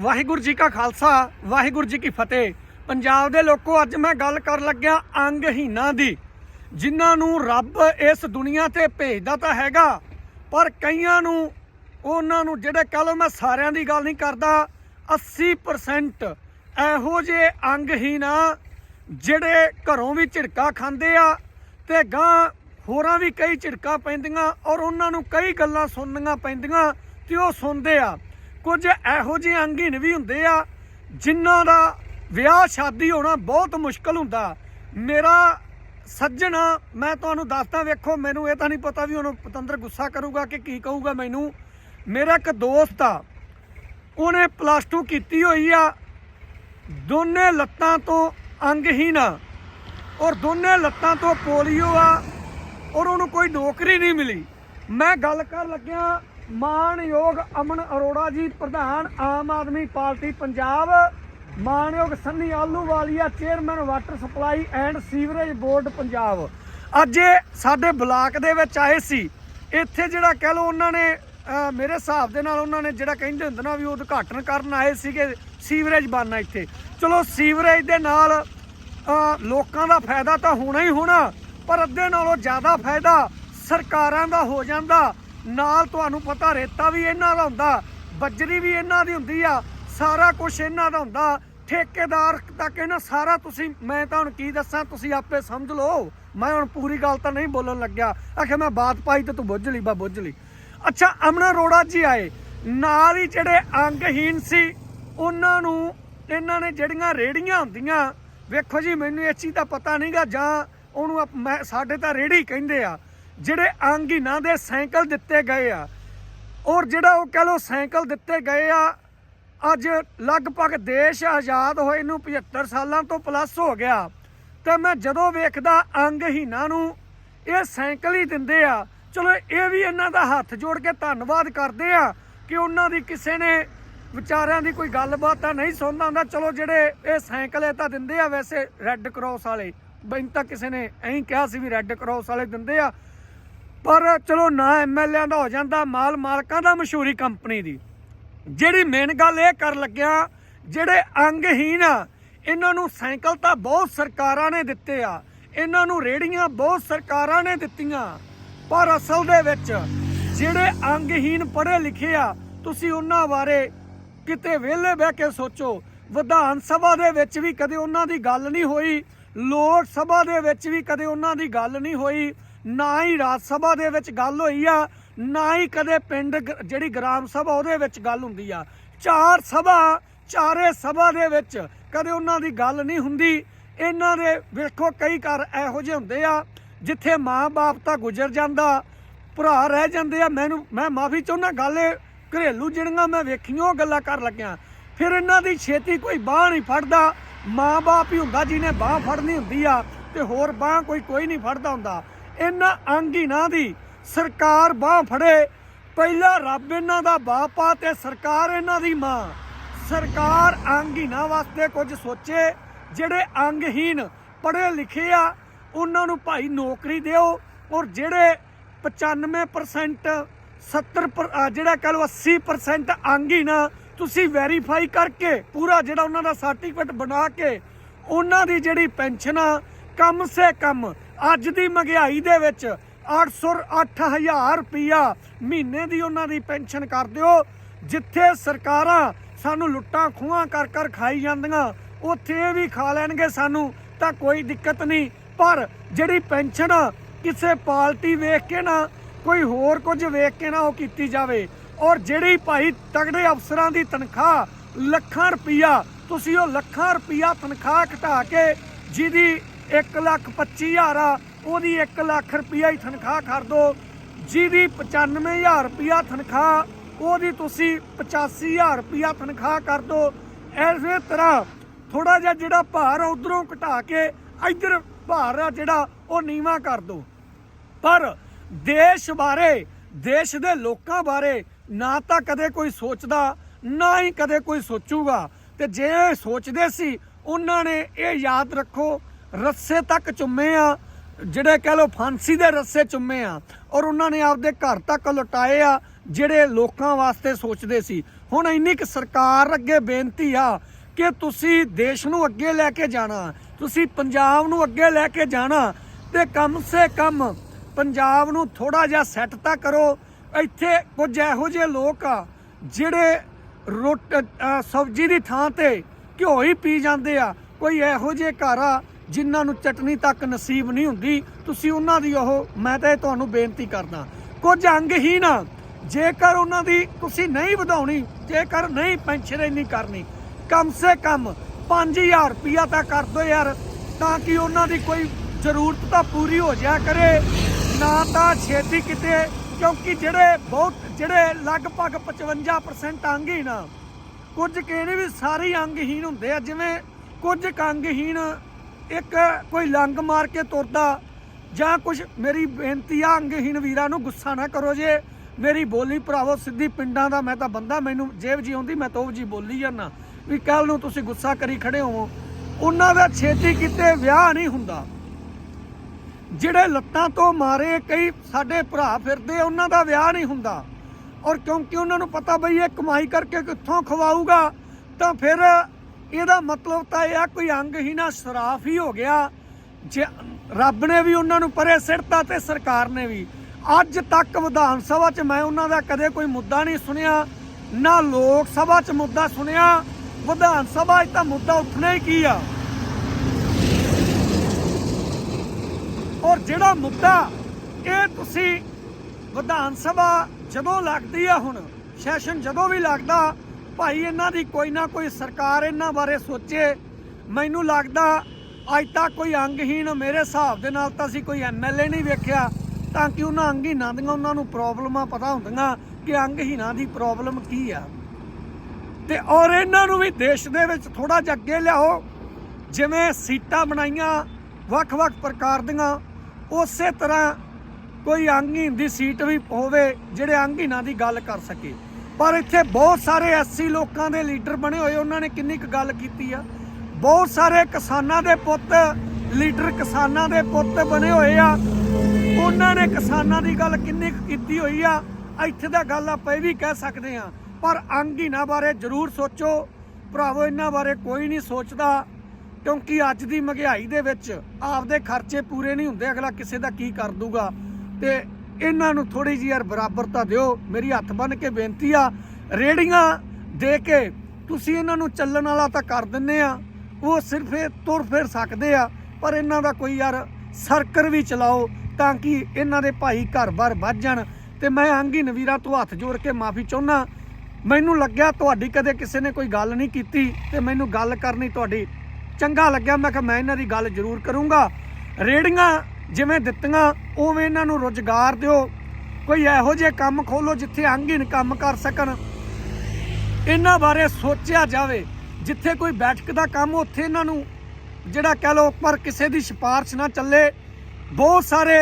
ਵਾਹਿਗੁਰੂ ਜੀ ਕਾ ਖਾਲਸਾ, ਵਾਹਿਗੁਰੂ ਜੀ ਕੀ ਫਤਿਹ। ਪੰਜਾਬ ਦੇ ਲੋਕੋ, ਅੱਜ ਮੈਂ ਗੱਲ ਕਰਨ ਲੱਗਿਆ ਅੰਗਹੀਨਾਂ ਦੀ। ਜਿਨ੍ਹਾਂ ਨੂੰ ਰੱਬ ਇਸ ਦੁਨੀਆ ਤੇ ਭੇਜਦਾ ਤਾਂ ਹੈਗਾ, ਪਰ ਕਈਆਂ ਨੂੰ, ਉਹਨਾਂ ਨੂੰ ਜਿਹੜੇ ਕਹ ਲਓ ਮੈਂ ਸਾਰਿਆਂ ਦੀ ਗੱਲ ਨਹੀਂ ਕਰਦਾ 80% ਇਹੋ ਜਿਹੇ ਅੰਗਹੀਨ ਆ, ਜਿਹੜੇ ਘਰੋਂ ਵੀ ਝਿੜਕਾ ਖਾਂਦੇ ਆ ਤੇ ਗਾਂ ਹੋਰਾਂ ਵੀ ਕਈ ਝਿੜਕਾ ਪੈਂਦੀਆਂ ਔਰ ਉਹਨਾਂ ਨੂੰ ਕਈ ਗੱਲਾਂ ਸੁਣਨੀਆਂ ਪੈਂਦੀਆਂ ਤੇ ਉਹ ਸੁਣਦੇ ਆ। ਕੁਝ ਇਹੋ ਜਿਹੇ ਅੰਗਹੀਨ ਵੀ ਹੁੰਦੇ ਆ ਜਿਨ੍ਹਾਂ ਦਾ ਵਿਆਹ ਸ਼ਾਦੀ ਹੋਣਾ ਬਹੁਤ ਮੁਸ਼ਕਲ ਹੁੰਦਾ। ਮੇਰਾ ਸੱਜਣ ਆ, ਮੈਂ ਤੁਹਾਨੂੰ ਦੱਸਦਾ ਵੇਖੋ ਮੈਨੂੰ ਇਹ ਤਾਂ ਨਹੀਂ ਪਤਾ ਵੀ ਉਹਨੂੰ ਪਤੰਦਰ ਗੁੱਸਾ ਕਰੂਗਾ ਕਿ ਕੀ ਕਹੂਗਾ ਮੈਨੂੰ। ਮੇਰਾ ਇੱਕ ਦੋਸਤ ਆ ਉਹਨੇ ਪਲੱਸ 2 ਕੀਤੀ ਹੋਈ ਆ। ਦੋਨੇ ਲੱਤਾਂ ਤੋਂ ਅੰਗਹੀਨ ਆ ਔਰ ਦੋਨੇ ਲੱਤਾਂ ਤੋਂ ਪੋਲੀਓ ਆ ਔਰ ਉਹਨੂੰ ਕੋਈ ਨੌਕਰੀ ਨਹੀਂ ਮਿਲੀ। ਮੈਂ ਗੱਲ ਕਰ ਲੱਗਿਆ ਮਾਨਯੋਗ ਅਮਨ ਅਰੋੜਾ ਜੀ, ਪ੍ਰਧਾਨ ਆਮ ਆਦਮੀ ਪਾਰਟੀ ਪੰਜਾਬ। ਮਾਨਯੋਗ Sunny Ahluwalia chairman water supply and sewerage board Punjab. ਅੱਜ ਸਾਡੇ ਬਲਾਕ ਦੇ ਵਿੱਚ ਆਏ ਸੀ। ਇੱਥੇ ਜਿਹੜਾ ਕਹਿ ਲਓ ਉਹਨਾਂ ਨੇ ਮੇਰੇ ਹਿਸਾਬ ਦੇ ਨਾਲ ਉਹਨਾਂ ਨੇ ਜਿਹੜਾ ਕਹਿੰਦੇ ਹੁੰਦੇ ਨਾ ਵੀ ਉਹ ਉਦਘਾਟਨ ਕਰਨ ਆਏ ਸੀਗੇ, ਸੀਵਰੇਜ ਬਣਨਾ ਇੱਥੇ। ਚਲੋ ਸੀਵਰੇਜ ਦੇ ਨਾਲ ਲੋਕਾਂ ਦਾ ਫਾਇਦਾ ਤਾਂ ਹੋਣਾ ਹੀ ਹੋਣਾ, ਪਰ ਅੱਧੇ ਨਾਲੋਂ ਜ਼ਿਆਦਾ ਫਾਇਦਾ ਸਰਕਾਰਾਂ ਦਾ ਹੋ ਜਾਂਦਾ। ਨਾਲ ਤੁਹਾਨੂੰ ਪਤਾ ਰੇਤਾ ਵੀ ਇਹਨਾਂ ਦਾ ਹੁੰਦਾ, ਬੱਜਰੀ ਵੀ ਇਹਨਾਂ ਦੀ ਹੁੰਦੀ ਆ, ਸਾਰਾ ਕੁਝ ਇਹਨਾਂ ਦਾ ਹੁੰਦਾ। ਠੇਕੇਦਾਰ ਤੱਕ ਇਹਨਾਂ ਸਾਰਾ ਤੁਸੀਂ, ਮੈਂ ਤਾਂ ਹੁਣ ਕੀ ਦੱਸਾਂ, ਤੁਸੀਂ ਆਪੇ ਸਮਝ ਲਓ। ਮੈਂ ਹੁਣ ਪੂਰੀ ਗੱਲ ਤਾਂ ਨਹੀਂ ਬੋਲਣ ਲੱਗਿਆ। ਆਖੇ ਮੈਂ ਬਾਤ ਪਾਈ ਤੇ ਤੂੰ ਬੁੱਝ ਲਈ, ਬਾ ਬੁੱਝ ਲਈ। ਅੱਛਾ, ਅਮਨਾ ਅਰੋੜਾ ਜੀ ਆਏ। ਨਾਲ ਹੀ ਜਿਹੜੇ ਅੰਗਹੀਨ ਸੀ, ਉਹਨਾਂ ਨੂੰ, ਇਹਨਾਂ ਨੇ ਜਿਹੜੀਆਂ ਰੇੜੀਆਂ ਹੁੰਦੀਆਂ, ਵੇਖੋ ਜੀ, ਮੈਨੂੰ ਇਹ ਚੀਜ਼ ਦਾ ਪਤਾ ਨਹੀਂਗਾ ਜਾਂ ਉਹਨੂੰ ਆਪ- ਮੈਂ ਸਾਡੇ ਤਾਂ ਰੇੜੀ ਕਹਿੰਦੇ ਆ। ਜਿਹੜੇ ਅੰਗਹੀਣਾਂ ਦੇ ਸਾਈਕਲ ਦਿੱਤੇ ਗਏ ਆ, ਔਰ ਜਿਹੜਾ ਉਹ ਕਹ ਲੋ ਸਾਈਕਲ ਦਿੱਤੇ ਗਏ ਆ, ਅੱਜ ਲਗਭਗ ਦੇਸ਼ ਆਜ਼ਾਦ ਹੋਏ ਨੂੰ 75 ਸਾਲਾਂ ਤੋਂ ਪਲੱਸ ਹੋ ਗਿਆ। ਤੇ ਮੈਂ ਜਦੋਂ ਵੇਖਦਾ ਅੰਗਹੀਣਾਂ ਨੂੰ, ਇਹ ਸਾਈਕਲ ਹੀ ਦਿੰਦੇ ਆ। ਚਲੋ ਇਹ ਵੀ ਇਹਨਾਂ ਦਾ ਹੱਥ ਜੋੜ ਕੇ ਧੰਨਵਾਦ ਕਰਦੇ ਆ ਕਿ ਉਹਨਾਂ ਦੀ ਕਿਸੇ ਨੇ ਵਿਚਾਰਿਆਂ ਦੀ ਕੋਈ ਗੱਲਬਾਤ ਤਾਂ ਨਹੀਂ ਸੁਣਦਾ ਹੁੰਦਾ। ਚਲੋ ਜਿਹੜੇ ਇਹ ਸਾਈਕਲ ਇਹ ਤਾਂ ਦਿੰਦੇ ਆ ਵੈਸੇ ਰੈੱਡ ਕਰਾਸ ਵਾਲੇ। ਬੈਂਕ ਤਾਂ ਕਿਸੇ ਨੇ ਐਂ ਕਿਹਾ ਸੀ ਵੀ ਰੈੱਡ ਕਰਾਸ ਵਾਲੇ ਦਿੰਦੇ ਆ। ਪਰ ਚਲੋ ਨਾ ਐਮਐਲਏ ਦਾ ਹੋ ਜਾਂਦਾ, ਮਾਲ ਮਾਲਕਾਂ ਦਾ ਮਸ਼ਹੂਰੀ ਕੰਪਨੀ ਦੀ। ਜਿਹੜੀ ਮੇਨ ਗੱਲ ਇਹ ਕਰ ਲੱਗਿਆ, ਜਿਹੜੇ ਅੰਗਹੀਨ ਆ, ਇਹਨਾਂ ਨੂੰ ਸਾਈਕਲ ਤਾਂ ਬਹੁਤ ਸਰਕਾਰਾਂ ਨੇ ਦਿੱਤੇ ਆ। ਇਹਨਾਂ ਨੂੰ ਰੇੜੀਆਂ ਬਹੁਤ ਸਰਕਾਰਾਂ ਨੇ ਦਿੱਤੀਆਂ। ਪਰ ਅਸਲ ਦੇ ਵਿੱਚ ਜਿਹੜੇ ਅੰਗਹੀਨ ਪੜ੍ਹੇ ਲਿਖੇ ਆ, ਤੁਸੀਂ ਉਹਨਾਂ ਬਾਰੇ ਕਿਤੇ ਵਿਹਲੇ ਬਹਿ ਕੇ ਸੋਚੋ। ਵਿਧਾਨ ਸਭਾ ਦੇ ਵਿੱਚ ਵੀ ਕਦੇ ਉਹਨਾਂ ਦੀ ਗੱਲ ਨਹੀਂ ਹੋਈ, ਲੋਕ ਸਭਾ ਦੇ ਵਿੱਚ ਵੀ ਕਦੇ ਉਹਨਾਂ ਦੀ ਗੱਲ ਨਹੀਂ ਹੋਈ। ਨਾ ਹੀ ਰਾਜ ਸਭਾ ਦੇ ਵਿੱਚ ਗੱਲ ਹੋਈ ਆ, ਨਾ ਹੀ ਕਦੇ ਪਿੰਡ ਜਿਹੜੀ ਗ੍ਰਾਮ ਸਭਾ ਉਹਦੇ ਵਿੱਚ ਗੱਲ ਹੁੰਦੀ ਆ। ਚਾਰ ਸਭਾ, ਚਾਰੇ ਸਭਾ ਦੇ ਵਿੱਚ ਕਦੇ ਉਹਨਾਂ ਦੀ ਗੱਲ ਨਹੀਂ ਹੁੰਦੀ। ਇਹਨਾਂ ਦੇ ਵੇਖੋ ਕਈ ਘਰ ਇਹੋ ਜਿਹੇ ਹੁੰਦੇ ਆ, ਜਿੱਥੇ ਮਾਂ-ਬਾਪ ਤਾਂ ਗੁਜ਼ਰ ਜਾਂਦਾ, ਭਰਾ ਰਹਿ ਜਾਂਦੇ ਆ। ਮੈਨੂੰ, ਮੈਂ ਮਾਫੀ ਚਾਹੁੰਦਾ, ਗੱਲ ਇਹ ਘਰੇਲੂ ਜਿਹੜੀਆਂ ਮੈਂ ਵੇਖੀਆਂ, ਉਹ ਗੱਲਾਂ ਕਰ ਲੱਗਿਆ। ਫਿਰ ਇਹਨਾਂ ਦੀ ਛੇਤੀ ਕੋਈ ਬਾਹ ਨਹੀਂ ਫੜਦਾ। ਮਾਂ-ਬਾਪ ਹੀ ਹੁੰਦਾ, ਜਿਹਨੇ ਬਾਹ ਫੜਨੀ ਹੁੰਦੀ ਆ, ਤੇ ਹੋਰ ਬਾਹ ਕੋਈ ਕੋਈ ਨਹੀਂ ਫੜਦਾ ਹੁੰਦਾ। ਇਹਨਾਂ ਅੰਗਹੀਣਾਂ ਦੀ ਸਰਕਾਰ ਬਾਹ ਫੜੇ। ਪਹਿਲਾ ਰੱਬ ਇਹਨਾਂ ਦਾ ਬਾਪ ਆ ਤੇ ਸਰਕਾਰ ਇਹਨਾਂ ਦੀ ਮਾਂ। ਸਰਕਾਰ ਅੰਗਹੀਣਾਂ ਵਾਸਤੇ ਕੁਝ ਸੋਚੇ ਜਿਹੜੇ ਅੰਗਹੀਣ ਪੜ੍ਹੇ ਲਿਖੇ ਆ ਉਹਨਾਂ ਨੂੰ ਭਾਈ ਨੌਕਰੀ ਦਿਓ ਔਰ ਜਿਹੜੇ 95% 70 ਪਰ- ਜਿਹੜਾ ਕਹ ਲਓ 80% ਅੰਗਹੀਣ ਆ, ਤੁਸੀਂ ਵੈਰੀਫਾਈ ਕਰਕੇ ਪੂਰਾ ਜਿਹੜਾ ਉਹਨਾਂ ਦਾ ਸਰਟੀਫਿਕੇਟ ਬਣਾ ਕੇ ਉਹਨਾਂ ਦੀ ਜਿਹੜੀ ਪੈਨਸ਼ਨ ਆ ਕਮ ਸੇ ਕਮ ਅੱਜ ਦੀ ਮਹਿੰਗਾਈ ਦੇ ਵਿੱਚ 800 8000 ਰੁਪਇਆ ਮਹੀਨੇ ਦੀ ਉਹਨਾਂ ਦੀ ਪੈਨਸ਼ਨ ਕਰ ਦਿਓ। ਜਿੱਥੇ ਸਰਕਾਰਾਂ ਸਾਨੂੰ ਲੁੱਟਾਂ ਖੂਹਾਂ ਕਰ ਕਰ ਖਾਈ ਜਾਂਦੀਆਂ, ਉੱਥੇ ਇਹ ਵੀ ਖਾ ਲੈਣਗੇ ਸਾਨੂੰ, ਤਾਂ ਕੋਈ ਦਿੱਕਤ ਨਹੀਂ। ਪਰ ਜਿਹੜੀ ਪੈਨਸ਼ਨ ਕਿਸੇ ਪਾਰਟੀ ਵੇਖ ਕੇ ਨਾ, ਕੋਈ ਹੋਰ ਕੁਝ ਵੇਖ ਕੇ ਨਾ ਉਹ ਕੀਤੀ ਜਾਵੇ। ਔਰ ਜਿਹੜੀ ਭਾਈ ਤਗੜੇ ਅਫਸਰਾਂ ਦੀ ਤਨਖਾਹ ਲੱਖਾਂ ਰੁਪਈਆ, ਤੁਸੀਂ ਉਹ ਲੱਖਾਂ ਰੁਪਈਆ ਤਨਖਾਹ ਘਟਾ ਕੇ ਜਿਹਦੀ 1 ਲੱਖ 25 ਹਜ਼ਾਰ ਆ, ਉਹਦੀ 1 ਲੱਖ ਰੁਪਈਆ ਹੀ ਤਨਖਾਹ ਕਰ ਦਿਓ ਜਿਹਦੀ 95000 ਰੁਪਈਆ ਤਨਖਾਹ, ਉਹਦੀ ਤੁਸੀਂ 85000 ਰੁਪਈਆ ਤਨਖਾਹ ਕਰ ਦਿਓ ਐਸੇ ਤਰ੍ਹਾਂ ਥੋੜਾ ਜਿਹਾ ਜਿਹੜਾ ਭਾਰ ਉਧਰੋਂ ਘਟਾ ਕੇ ਇੱਧਰ ਭਾਰ ਆ ਜਿਹੜਾ, ਉਹ ਨੀਵਾ ਕਰ ਦਿਓ ਪਰ ਦੇਸ਼ ਬਾਰੇ, ਦੇਸ਼ ਦੇ ਲੋਕਾਂ ਬਾਰੇ ਨਾ ਤਾਂ ਕਦੇ ਕੋਈ ਸੋਚਦਾ, ਨਾ ਹੀ ਕਦੇ ਕੋਈ ਸੋਚੂਗਾ। ਤੇ ਜੇ ਸੋਚਦੇ ਸੀ, ਉਹਨਾਂ ਨੇ ਇਹ ਯਾਦ ਰੱਖੋ ਰੱਸੇ ਤੱਕ ਚੁੰਮੇ ਆ, ਜਿਹੜੇ ਕਹ ਲੋ ਫਾਂਸੀ ਦੇ ਰੱਸੇ ਚੁੰਮੇ ਆ, ਔਰ ਉਹਨਾਂ ਨੇ ਆਪਦੇ ਘਰ ਤੱਕ ਲੁਟਾਏ ਆ, ਜਿਹੜੇ ਲੋਕਾਂ ਵਾਸਤੇ ਸੋਚਦੇ ਸੀ। ਹੁਣ ਇੰਨੀ ਕਿ ਸਰਕਾਰ ਅੱਗੇ ਬੇਨਤੀ ਆ ਕਿ ਤੁਸੀਂ ਦੇਸ਼ ਨੂੰ ਅੱਗੇ ਲੈ ਕੇ ਜਾਣਾ, ਤੁਸੀਂ ਪੰਜਾਬ ਨੂੰ ਅੱਗੇ ਲੈ ਕੇ ਜਾਣਾ, ਤੇ ਕਮ ਸੇ ਕਮ ਪੰਜਾਬ ਨੂੰ ਥੋੜਾ ਜਿਹਾ ਸੈੱਟ ਤਾਂ ਕਰੋ। ਇੱਥੇ ਕੁਝ ਇਹੋ ਜਿਹੇ ਲੋਕ ਆ, ਜਿਹੜੇ ਰੋਟ ਸਬਜ਼ੀ ਦੀ ਥਾਂ ਤੇ ਘਿਓ ਹੀ ਪੀ ਜਾਂਦੇ ਆ, ਕੋਈ ਇਹੋ ਜਿਹੇ ਘਰ ਆ ਜਿਨ੍ਹਾਂ ਨੂੰ ਚਟਨੀ ਤੱਕ ਨਸੀਬ ਨਹੀਂ ਹੁੰਦੀ, ਤੁਸੀਂ ਉਹਨਾਂ ਦੀ ਉਹ, ਮੈਂ ਤਾਂ ਇਹ ਤੁਹਾਨੂੰ ਬੇਨਤੀ ਕਰਦਾ। ਕੁਝ ਅੰਗਹੀਨ ਆ ਜੇਕਰ ਉਹਨਾਂ ਦੀ ਤੁਸੀਂ ਨਹੀਂ ਵਧਾਉਣੀ, ਜੇਕਰ ਨਹੀਂ ਪੈਨਸ਼ਨ ਇੰਨੀ ਕਰਨੀ, ਕਮ ਸੇ ਕਮ 5000 ਰੁਪਿਆ ਤਾਂ ਕਰ ਦਿਓ ਯਾਰ, ਤਾਂ ਕਿ ਉਹਨਾਂ ਦੀ ਕੋਈ ਜ਼ਰੂਰਤ ਤਾਂ ਪੂਰੀ ਹੋ ਜਾ ਕਰੇ। ਨਾ ਤਾਂ ਛੇਤੀ ਕਿਤੇ, ਕਿਉਂਕਿ ਜਿਹੜੇ ਬਹੁਤ, ਜਿਹੜੇ ਲਗਭਗ 55% ਅੰਗਹੀਨ ਆ ਕੁਝ ਕਹਿੰਦੇ ਵੀ ਸਾਰੇ ਹੀ ਅੰਗਹੀਨ ਹੁੰਦੇ ਆ, ਜਿਵੇਂ ਕੁਝ ਕੁ ਅੰਗਹੀਨ ਇੱਕ ਕੋਈ ਲੰਗ ਮਾਰ ਕੇ ਤੁਰਦਾ ਜਾਂ ਕੁਝ ਮੇਰੀ ਬੇਨਤੀ ਆ, ਅੰਗਹੀਣ ਵੀਰਾਂ ਨੂੰ ਗੁੱਸਾ ਨਾ ਕਰੋ ਜੇ। ਮੇਰੀ ਬੋਲੀ ਭਰਾਵੋ, ਸਿੱਧੀ ਪਿੰਡਾਂ ਦਾ ਮੈਂ ਤਾਂ ਬੰਦਾ, ਮੈਨੂੰ ਜੇਬ ਜੀ ਆਉਂਦੀ, ਮੈਂ ਤਾਂ ਉਹ ਜੀ ਬੋਲੀ ਜਾਂਦਾ। ਵੀ ਕੱਲ ਨੂੰ ਤੁਸੀਂ ਗੁੱਸਾ ਕਰੀ ਖੜੇ ਹੋਵੋ। ਉਹਨਾਂ ਦਾ ਛੇਤੀ ਕਿਤੇ ਵਿਆਹ ਨਹੀਂ ਹੁੰਦਾ। ਜਿਹੜੇ ਲੱਤਾਂ ਤੋਂ ਮਾਰੇ ਕਈ ਸਾਡੇ ਭਰਾ ਫਿਰਦੇ, ਉਹਨਾਂ ਦਾ ਵਿਆਹ ਨਹੀਂ ਹੁੰਦਾ। ਔਰ ਕਿਉਂਕਿ ਉਹਨਾਂ ਨੂੰ ਪਤਾ ਬਈ ਇਹ ਕਮਾਈ ਕਰਕੇ ਕਿੱਥੋਂ ਖਵਾਊਗਾ, ਤਾਂ ਫਿਰ ਇਹਦਾ ਮਤਲਬ ਤਾਂ ਇਹ ਆ, ਕੋਈ ਅੰਗ ਹੀ ਨਾ, ਸਰਾਫ ਹੀ ਹੋ ਗਿਆ। ਜੇ ਰੱਬ ਨੇ ਵੀ ਉਹਨਾਂ ਨੂੰ ਪਰੇ ਸਿੱਟਤਾ ਤੇ ਸਰਕਾਰ ਨੇ ਵੀ। ਅੱਜ ਤੱਕ ਵਿਧਾਨ ਸਭਾ 'ਚ ਮੈਂ ਉਹਨਾਂ ਦਾ ਕਦੇ ਕੋਈ ਮੁੱਦਾ ਨਹੀਂ ਸੁਣਿਆ, ਨਾ ਲੋਕ ਸਭਾ 'ਚ ਮੁੱਦਾ ਸੁਣਿਆ। ਵਿਧਾਨ ਸਭਾ 'ਚ ਤਾਂ ਮੁੱਦਾ ਉੱਠਣਾ ਹੀ ਕੀ ਆ? ਔਰ ਜਿਹੜਾ ਮੁੱਦਾ ਇਹ ਤੁਸੀਂ ਵਿਧਾਨ ਸਭਾ ਜਦੋਂ ਲੱਗਦੀ ਆ ਹੁਣ, ਸੈਸ਼ਨ ਜਦੋਂ ਵੀ ਲੱਗਦਾ ਭਾਈ ਇਹਨਾਂ ਦੀ ਕੋਈ ਨਾ ਕੋਈ ਸਰਕਾਰ ਇਹਨਾਂ ਬਾਰੇ ਸੋਚੇ। ਮੈਨੂੰ ਲੱਗਦਾ ਅੱਜ ਤੱਕ ਕੋਈ ਅੰਗਹੀਣ ਮੇਰੇ ਹਿਸਾਬ ਦੇ ਨਾਲ ਤਾਂ ਅਸੀਂ ਕੋਈ ਐਮਐਲਏ ਨਹੀਂ ਵੇਖਿਆ। ਤਾਂ ਕਿ ਉਹਨਾਂ ਅੰਗਹੀਣਾਂ ਦੀਆਂ ਉਹਨਾਂ ਨੂੰ ਪ੍ਰੋਬਲਮਾਂ ਪਤਾ ਹੁੰਦੀਆਂ ਕਿ ਅੰਗਹੀਣਾਂ ਦੀ ਪ੍ਰੋਬਲਮ ਕੀ ਆ। ਤੇ ਔਰ ਇਹਨਾਂ ਨੂੰ ਵੀ ਦੇਸ਼ ਦੇ ਵਿੱਚ ਥੋੜਾ ਜਿਹਾ ਅੱਗੇ ਲਿਆਓ। ਜਿਵੇਂ ਸੀਟਾਂ ਬਣਾਈਆਂ ਵੱਖ-ਵੱਖ ਪ੍ਰਕਾਰ ਦੀਆਂ, ਉਸੇ ਤਰ੍ਹਾਂ ਕੋਈ ਅੰਗਹੀਣ ਦੀ ਸੀਟ ਵੀ ਹੋਵੇ, ਜਿਹੜੇ ਅੰਗਹੀਣਾਂ ਦੀ ਗੱਲ ਕਰ ਸਕੇ। ਪਰ ਇੱਥੇ ਬਹੁਤ ਸਾਰੇ ਐਸਸੀ ਲੋਕਾਂ ਦੇ ਲੀਡਰ ਬਣੇ ਹੋਏ, ਉਹਨਾਂ ਨੇ ਕਿੰਨੀ ਕੁ ਗੱਲ ਕੀਤੀ ਆ। ਬਹੁਤ ਸਾਰੇ ਕਿਸਾਨਾਂ ਦੇ ਪੁੱਤ, ਲੀਡਰ ਕਿਸਾਨਾਂ ਦੇ ਪੁੱਤ ਬਣੇ ਹੋਏ ਆ। ਉਹਨਾਂ ਨੇ ਕਿਸਾਨਾਂ ਦੀ ਗੱਲ ਕਿੰਨੀ ਕੁ ਕੀਤੀ ਹੋਈ ਆ, ਇੱਥੇ ਦਾ ਗੱਲ ਆਪਾਂ ਇਹ ਵੀ ਕਹਿ ਸਕਦੇ ਆ ਪਰ ਅੰਗਹੀਨਾਂ ਬਾਰੇ ਜ਼ਰੂਰ ਸੋਚੋ। ਭਰਾਵੋ, ਇਹਨਾਂ ਬਾਰੇ ਕੋਈ ਨਹੀਂ ਸੋਚਦਾ, ਕਿਉਂਕਿ ਅੱਜ ਦੀ ਮਹਿੰਗਾਈ ਦੇ ਵਿੱਚ ਆਪਦੇ ਖਰਚੇ ਪੂਰੇ ਨਹੀਂ ਹੁੰਦੇ, ਅਗਲਾ ਕਿਸੇ ਦਾ ਕੀ ਕਰ ਦੂਗਾ। ਤੇ ਇਹਨਾਂ ਨੂੰ ਥੋੜੀ ਜਿਹੀ ਯਾਰ ਬਰਾਬਰਤਾ ਦਿਓ। ਮੇਰੀ ਹੱਥ ਬੰਨ ਕੇ ਬੇਨਤੀ ਆ ਰੇੜੀਆਂ ਦੇ ਕੇ ਤੁਸੀਂ ਇਹਨਾਂ ਨੂੰ ਚੱਲਣ ਵਾਲਾ ਤਾਂ ਕਰ ਦਿੰਨੇ ਆ। ਉਹ ਸਿਰਫ ਇਹ ਤੁਰ ਫਿਰ ਸਕਦੇ ਆ, ਪਰ ਇਹਨਾਂ ਦਾ ਕੋਈ ਯਾਰ ਸਰਕਰ ਵੀ ਚਲਾਓ ਤਾਂ ਕਿ ਇਹਨਾਂ ਦੇ ਭਾਈ ਘਰ-ਬਾਰ ਵੱਜ ਜਾਣ। ਤੇ ਮੈਂ ਅੰਗੀ ਨਵੀਰਾ ਤੋਂ ਹੱਥ ਜੋੜ ਕੇ ਮਾਫੀ ਚਾਹੁੰਦਾ ਮੈਨੂੰ ਲੱਗਿਆ ਤੁਹਾਡੀ ਕਦੇ ਕਿਸੇ ਨੇ ਕੋਈ ਗੱਲ ਨਹੀਂ ਕੀਤੀ ਤੇ ਮੈਨੂੰ ਗੱਲ ਕਰਨੀ ਤੁਹਾਡੀ ਚੰਗਾ ਲੱਗਿਆ। ਮੈਂ ਕਿਹਾ ਮੈਂ ਇਹਨਾਂ ਦੀ ਗੱਲ ਜ਼ਰੂਰ ਕਰੂੰਗਾ। ਰੇੜੀਆਂ ਜਿਵੇਂ ਦਿੱਤੀਆਂ, ਉਵੇਂ ਇਹਨਾਂ ਨੂੰ ਰੋਜ਼ਗਾਰ ਦਿਓ। ਕੋਈ ਇਹੋ ਜਿਹੇ ਕੰਮ ਖੋਲੋ ਜਿੱਥੇ ਅੰਗਹੀਨ ਕੰਮ ਕਰ ਸਕਣ। ਇਹਨਾਂ ਬਾਰੇ ਸੋਚਿਆ ਜਾਵੇ। ਜਿੱਥੇ ਕੋਈ ਬੈਠਕ ਦਾ ਕੰਮ, ਉੱਥੇ ਇਹਨਾਂ ਨੂੰ ਜਿਹੜਾ ਕਹਿ ਲੋ ਪਰ ਕਿਸੇ ਦੀ ਸਿਫਾਰਿਸ਼ ਨਾ ਚੱਲੇ। ਬਹੁਤ ਸਾਰੇ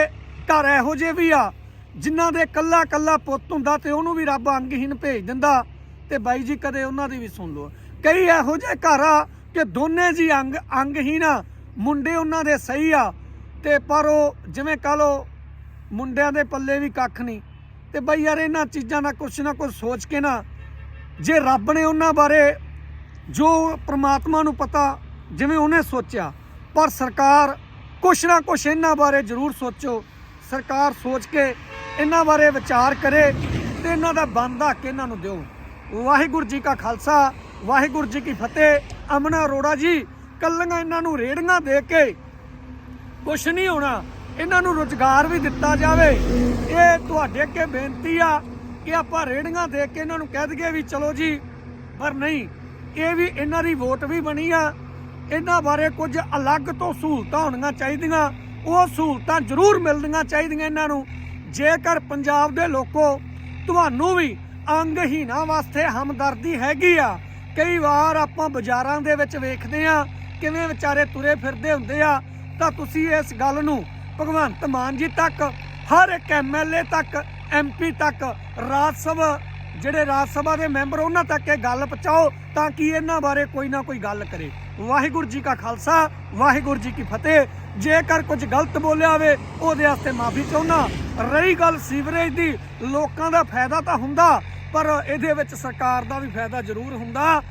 ਘਰ ਇਹੋ ਜਿਹੇ ਵੀ ਆ, ਜਿਨ੍ਹਾਂ ਦੇ ਕੱਲਾ ਕੱਲਾ ਪੁੱਤ ਹੁੰਦਾ ਤੇ ਉਹਨੂੰ ਵੀ ਰੱਬ ਅੰਗਹੀਨ ਭੇਜ ਦਿੰਦਾ। ਤੇ ਬਾਈ ਜੀ, ਕਦੇ ਉਹਨਾਂ ਦੀ ਵੀ ਸੁਣ ਲਓ। ਕਈ ਇਹੋ ਜਿਹੇ ਘਰ ਆ ਕਿ ਦੋਨੇ ਜੀ ਅੰਗ ਅੰਗਹੀਨ ਆ। ਮੁੰਡੇ ਉਹਨਾਂ ਦੇ ਸਹੀ ਆ। ਤੇ ਪਰ ਉਹ ਜਿਵੇਂ ਕਹ ਲੋ ਮੁੰਡਿਆਂ ਦੇ ਪੱਲੇ ਵੀ ਕੱਖ ਨਹੀਂ। ਤੇ ਬਈ ਯਾਰ ਇਹਨਾਂ ਚੀਜ਼ਾਂ ਦਾ ਕੁਛ ਨਾ ਕੁਛ ਸੋਚ ਕੇ ਨਾ ਜੇ ਰੱਬ ਨੇ ਉਹਨਾਂ ਬਾਰੇ ਜੋ ਪ੍ਰਮਾਤਮਾ ਨੂੰ ਪਤਾ ਜਿਵੇਂ ਉਹਨੇ ਸੋਚਿਆ, ਪਰ ਸਰਕਾਰ ਕੁਛ ਨਾ ਕੁਛ ਇਹਨਾਂ ਬਾਰੇ ਜ਼ਰੂਰ ਸੋਚੋ। ਸਰਕਾਰ ਸੋਚ ਕੇ ਇਹਨਾਂ ਬਾਰੇ ਵਿਚਾਰ ਕਰੇ ਤੇ ਇਹਨਾਂ ਦਾ ਬੰਦਾ ਕੇ ਇਹਨਾਂ ਨੂੰ ਦਿਓ। ਵਾਹਿਗੁਰੂ ਜੀ ਕਾ ਖਾਲਸਾ, ਵਾਹਿਗੁਰੂ ਜੀ ਕੀ ਫਤਿਹ। ਅਮਨਾ ਅਰੋੜਾ ਜੀ, ਕੱਲੀਆਂ ਇਹਨਾਂ ਨੂੰ ਰੇੜੀਆਂ ਦੇ ਕੇ ਕੁਛ ਨਹੀਂ ਹੋਣਾ। ਇਹਨਾਂ ਨੂੰ ਰੋਜ਼ਗਾਰ ਵੀ ਦਿੱਤਾ ਜਾਵੇ। ਇਹ ਤੁਹਾਡੇ ਅੱਗੇ ਬੇਨਤੀ ਆ ਕਿ ਆਪਾਂ ਰੇੜੀਆਂ ਦੇ ਕੇ ਇਹਨਾਂ ਨੂੰ ਕਹਿ ਦਈਏ ਵੀ ਚਲੋ ਜੀ, ਪਰ ਨਹੀਂ, ਇਹ ਵੀ ਇਹਨਾਂ ਦੀ ਵੋਟ ਵੀ ਬਣੀ ਆ। ਇਹਨਾਂ ਬਾਰੇ ਕੁਝ ਅਲੱਗ ਤੋਂ ਸਹੂਲਤਾਂ ਹੋਣੀਆਂ ਚਾਹੀਦੀਆਂ। ਉਹ ਸਹੂਲਤਾਂ ਜ਼ਰੂਰ ਮਿਲਣੀਆਂ ਚਾਹੀਦੀਆਂ ਇਹਨਾਂ ਨੂੰ। ਜੇਕਰ ਪੰਜਾਬ ਦੇ ਲੋਕੋ ਤੁਹਾਨੂੰ ਵੀ ਅੰਗਹੀਣਾ ਵਾਸਤੇ ਹਮਦਰਦੀ ਹੈਗੀ ਆ, ਕਈ ਵਾਰ ਆਪਾਂ ਬਾਜ਼ਾਰਾਂ ਦੇ ਵਿੱਚ ਵੇਖਦੇ ਆ, ਕਿਵੇਂ ਵਿਚਾਰੇ ਤੁਰੇ ਫਿਰਦੇ ਹੁੰਦੇ ਆ ਤਾਂ ਤੁਸੀਂ ਇਸ ਗੱਲ ਨੂੰ ਭਗਵੰਤ ਮਾਨ ਜੀ ਤੱਕ, ਹਰ ਇੱਕ ਐਮਐਲਏ ਤੱਕ ਐਮਪੀ ਤੱਕ, ਰਾਜ ਸਭਾ, ਜਿਹੜੇ ਰਾਜ ਸਭਾ ਦੇ ਮੈਂਬਰ ਉਹਨਾਂ ਤੱਕ ਇਹ ਗੱਲ ਪਹੁੰਚਾਓ ਤਾਂ ਕਿ ਇਹਨਾਂ ਬਾਰੇ ਕੋਈ ਨਾ ਕੋਈ ਗੱਲ ਕਰੇ। ਵਾਹਿਗੁਰੂ ਜੀ ਕਾ ਖਾਲਸਾ, ਵਾਹਿਗੁਰੂ ਜੀ ਕੀ ਫਤਿਹ। ਜੇਕਰ ਕੁਝ ਗਲਤ ਬੋਲਿਆ ਹੋਵੇ, ਉਹਦੇ ਵਾਸਤੇ ਮਾਫੀ ਚਾਹੁੰਦਾ। ਰਹੀ ਗੱਲ ਸੀਵਰੇਜ ਦੀ, ਲੋਕਾਂ ਦਾ ਫਾਇਦਾ ਤਾਂ ਹੁੰਦਾ, ਪਰ ਇਹਦੇ ਵਿੱਚ ਸਰਕਾਰ ਦਾ ਵੀ ਫਾਇਦਾ ਜ਼ਰੂਰ ਹੁੰਦਾ।